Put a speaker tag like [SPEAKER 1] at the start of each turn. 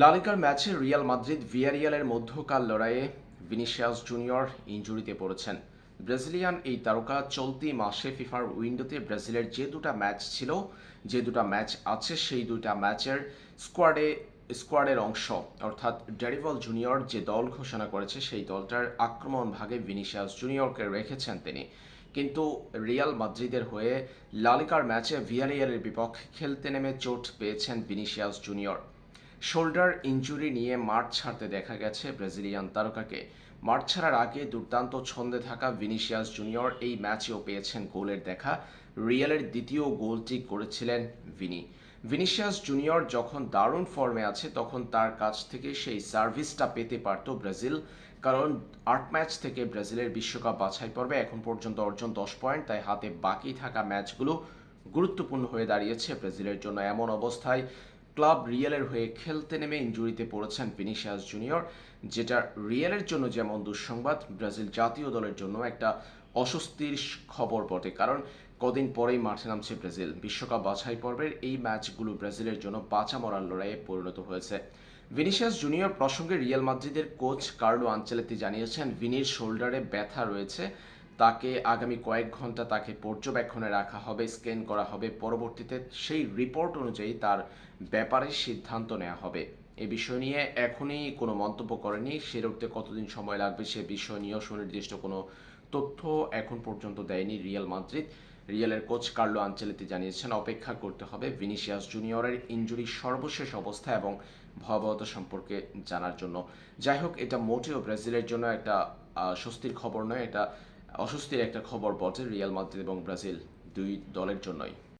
[SPEAKER 1] লালিকার ম্যাচে Real Madrid ভিয়ারিয়ালের মধ্যকাল লড়াইয়ে Vinicius junior ইঞ্জুরিতে পড়েছেন। ব্রাজিলিয়ান এই তারকা চলতি মাসে ফিফার উইন্ডোতে ব্রাজিলের যে দুটো ম্যাচ ছিল, যে দুটো ম্যাচ আছে, সেই দুটা ম্যাচের স্কোয়াডে, স্কোয়াডের অংশ, অর্থাৎ ডেরিভল জুনিয়র যে দল ঘোষণা করেছে, সেই দলটার আক্রমণ ভাগে ভিনিসিয়াস জুনিয়রকে রেখেছেন তিনি। কিন্তু রিয়াল মাদ্রিদের হয়ে লালিকার ম্যাচে ভিয়ারিয়ালের বিপক্ষে খেলতে নেমে চোট পেয়েছেন ভিনিসিয়াস জুনিয়র। শোল্ডার ইনজুরি নিয়ে মাঠ ছাড়তে দেখা গেছে ব্রাজিলিয়ান তারকাকে। মাঠ ছাড়ার আগে দুর্দান্ত ছন্দে থাকা ভিনিসিয়াস জুনিয়র এই ম্যাচেও পেয়েছেন গোলের দেখা। রিয়ালের দ্বিতীয় গোলটি করেছিলেন ভিনি। ভিনিসিয়াস জুনিয়র যখন দারুণ ফর্মে আছে, তখন তার কাছ থেকে সেই সার্ভিসটা পেতে পারত ব্রাজিল। কারণ আট ম্যাচ থেকে ব্রাজিলের বিশ্বকাপ বাছাই পর্বে এখন পর্যন্ত অর্জন দশ পয়েন্ট, তাই হাতে বাকি থাকা ম্যাচগুলো গুরুত্বপূর্ণ হয়ে দাঁড়িয়েছে ব্রাজিলের জন্য। এমন অবস্থায় ক্লাব রিয়েলের হয়ে খেলতে নেমে ইনজুরিতে পড়েছেন ভিনিসিয়াস জুনিয়র, যেটা রিয়েলের জন্য যেমন দুঃসংবাদ, ব্রাজিল জাতীয় দলের জন্য একটা অস্বস্তির খবর বটে। কারণ কদিন পরেই মাঠে নামছে ব্রাজিল। বিশ্বকাপ বাছাই পর্বের এই ম্যাচগুলো ব্রাজিলের জন্য বাঁচা মরার লড়াইয়ে পরিণত হয়েছে। ভিনিসিয়াস জুনিয়র প্রসঙ্গে রিয়াল মাদ্রিদের কোচ কার্লো আঞ্চেলেতি জানিয়েছেন, ভিনির শোল্ডারে ব্যথা রয়েছে তাকে আগামী কয়েক ঘণ্টা তাকে পর্যবেক্ষণে রাখা হবে, স্ক্যান করা হবে। পরবর্তীতে সেই রিপোর্ট অনুযায়ী তার ব্যাপারে সিদ্ধান্ত নেওয়া হবে। এ বিষয় নিয়ে এখনই কোনো মন্তব্য করেনি। সেরে উঠতে কতদিন সময় লাগবে সে বিষয় নিয়েও সুনির্দিষ্ট কোনো তথ্য এখন পর্যন্ত দেয়নি রিয়াল মাদ্রিদ। রিয়ালের কোচ কার্লো আঞ্চেলিতি জানিয়েছেন, অপেক্ষা করতে হবে ভিনিসিয়াস জুনিয়রের ইনজুরির সর্বশেষ অবস্থা এবং ভয়াবহতা সম্পর্কে জানার জন্য। যাই হোক, এটা মোটেও ব্রাজিলের জন্য একটা স্বস্তির খবর নয়, এটা অস্বস্তির একটা খবর পড়ছে রিয়াল মাদ্রিদ এবং ব্রাজিল দুই দলের জন্যই।